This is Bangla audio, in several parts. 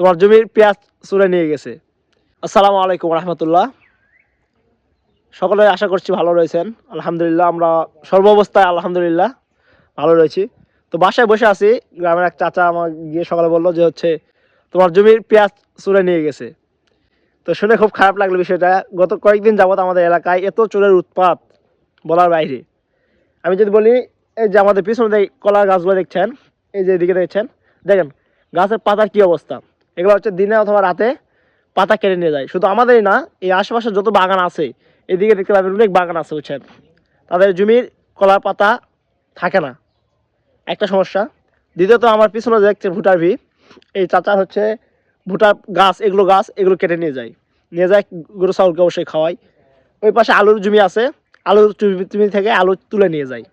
তোমার জমির পেঁয়াজ চুরে নিয়ে গেছে। আসসালামু আলাইকুম রহমতুল্লাহ। সকলে আশা করছি ভালো রয়েছেন। আলহামদুলিল্লাহ, আমরা সর্বাবস্থায় আলহামদুলিল্লাহ ভালো রয়েছি। তো বাসায় বসে আছি, গ্রামের এক চাচা আমার গিয়ে সকালে বলল যে হচ্ছে, তোমার জমির পেঁয়াজ চুরে নিয়ে গেছে। তো শুনে খুব খারাপ লাগল বিষয়টা। গত কয়েকদিন যাবত আমাদের এলাকায় এত চোরের উৎপাত বলার বাইরে। আমি যদি বলি, এই যে আমাদের পিছনে কলার গাছগুলো দেখছেন, এই যে এদিকে দেখছেন, দেখেন, গাছের পাতার কি অবস্থা? এগুলো হচ্ছে দিনে অথবা রাতে পাতা কেটে নিয়ে যায়। শুধু আমাদেরই না, এই আশেপাশে যত বাগান আছে, এদিকে দেখতে পাবেন অনেক বাগান আছে বুঝছেন। তাদের জমির কলার পাতা থাকে না। একটা সমস্যা, দ্বিতীয়ত আমার পিছনে দেখছে ভুটার ভি এই চাচা হচ্ছে ভুটার গাছ, এগুলো গাছ, এগুলো কেটে নিয়ে যায়। নিয়ে যায় গরু, ছাগলকে অবশ্যই খাওয়াই ওই পাশে আলুর জমি আছে, আলুর জমি থেকে আলু তুলে নিয়ে যায়।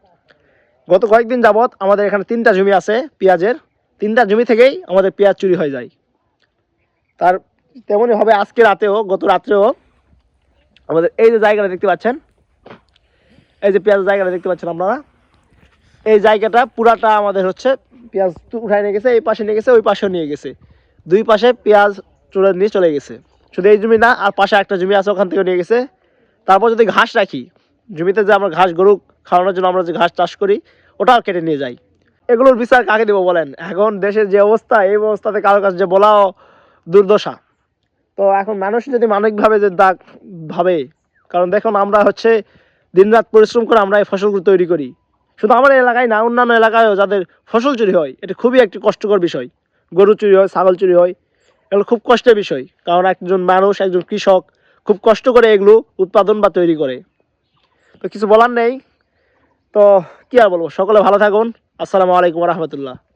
গত কয়েকদিন যাবত আমাদের এখানে তিনটা জমি আছে পেঁয়াজের। তিনটা জমি থেকেই আমাদের পেঁয়াজ চুরি হয়ে যায়। তার তেমনই হবে আজকে রাতেও গত রাত্রেও আমাদের এই যে জায়গাটা দেখতে পাচ্ছেন, এই যে পেঁয়াজ জায়গাটা দেখতে পাচ্ছেন আপনারা। এই জায়গাটা পুরাটা আমাদের হচ্ছে পেঁয়াজ উঠায় নিয়ে গেছে, এই পাশে নিয়ে গেছে, ওই পাশেও নিয়ে গেছে। দুই পাশে পেঁয়াজ চুরে নিয়ে চলে গেছে। শুধু এই জমি না, আর পাশে একটা জমি আছে, ওখান থেকে নিয়ে গেছে। তারপর যদি ঘাস রাখি, জমিতে যে আমরা ঘাস, গরু খাওয়ানোর জন্য আমরা যে ঘাস চাষ করি, ওটাও কেটে নিয়ে যাই। এগুলোর বিচার কাকে দেবো বলেন? এখন দেশের যে অবস্থা, এই অবস্থাতে কারও কাছে যে বলাও দুর্দশা। তো এখন মানুষ যদি মানবিকভাবে যে দাগ ভাবে, কারণ দেখুন আমরা হচ্ছে দিনরাত পরিশ্রম করে আমরা এই ফসলগুলো তৈরি করি। শুধু আমাদের এলাকায় না, অন্যান্য এলাকায়ও যাদের ফসল চুরি হয়, এটা খুবই একটি কষ্টকর বিষয়। গরু চুরি হয়, ছাগল চুরি হয়, এগুলো খুব কষ্টের বিষয়। কারণ একজন মানুষ, একজন কৃষক খুব কষ্ট করে এগুলো উৎপাদন বা তৈরি করে। তো কিছু বলার নেই। তো কি আর বলব? সকলে ভালো থাকুন। আসসালামু আলাইকুম রহমতুল্লাহ।